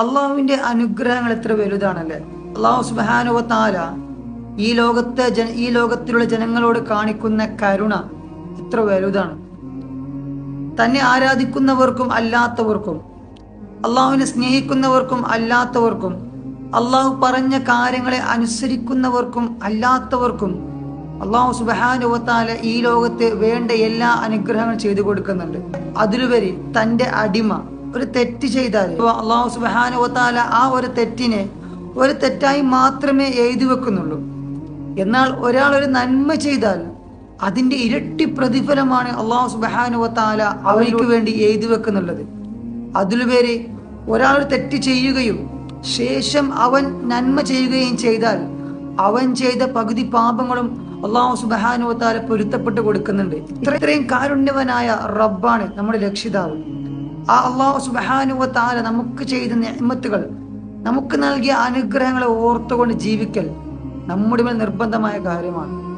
അള്ളാഹുവിന്റെ അനുഗ്രഹങ്ങൾ എത്ര വലുതാണല്ലേ? അള്ളാഹു സുബാനുവത്താല ഈ ലോകത്തെ ജന ഈ ലോകത്തിലുള്ള ജനങ്ങളോട് കാണിക്കുന്ന കരുണ എത്ര വലുതാണ്. തന്നെ ആരാധിക്കുന്നവർക്കും അല്ലാത്തവർക്കും അള്ളാഹുവിനെ സ്നേഹിക്കുന്നവർക്കും അല്ലാത്തവർക്കും അള്ളാഹു പറഞ്ഞ കാര്യങ്ങളെ അനുസരിക്കുന്നവർക്കും അല്ലാത്തവർക്കും അള്ളാഹു സുബാനുവത്താല ഈ ലോകത്ത് വേണ്ട എല്ലാ അനുഗ്രഹങ്ങളും ചെയ്തു കൊടുക്കുന്നുണ്ട്. അതിലുപരി തന്റെ അടിമ ഒരു തെറ്റ് ചെയ്താൽ അള്ളാഹു സുബാനുവത്താല ആ ഒരു തെറ്റിനെ ഒരു തെറ്റായി മാത്രമേ എഴുതി വെക്കുന്നുള്ളൂ. എന്നാൽ ഒരാൾ ഒരു നന്മ ചെയ്താൽ അതിന്റെ ഇരട്ടി പ്രതിഫലമാണ് അള്ളാഹു സുബാനുവത്താല അവർക്ക് വേണ്ടി എഴുതി വെക്കുന്നുള്ളത്. അതിലുപരി ഒരാൾ ഒരു തെറ്റ് ചെയ്യുകയും ശേഷം അവൻ നന്മ ചെയ്യുകയും ചെയ്താൽ അവൻ ചെയ്ത പകുതി പാപങ്ങളും അള്ളാഹു സുബാനുവത്താല പൊരുത്തപ്പെട്ട് കൊടുക്കുന്നുണ്ട്. ഇത്ര ഇത്രയും കാരുണ്യവനായ റബ്ബാണ് നമ്മുടെ രക്ഷിതാവ്. ആ അള്ളാഹു സുബാനുവത്താല നമുക്ക് ചെയ്ത നിയമത്തുകൾ നമുക്ക് നൽകിയ അനുഗ്രഹങ്ങളെ ഓർത്തുകൊണ്ട് ജീവിക്കൽ നമ്മുടെ മേൽ നിർബന്ധമായ കാര്യമാണ്.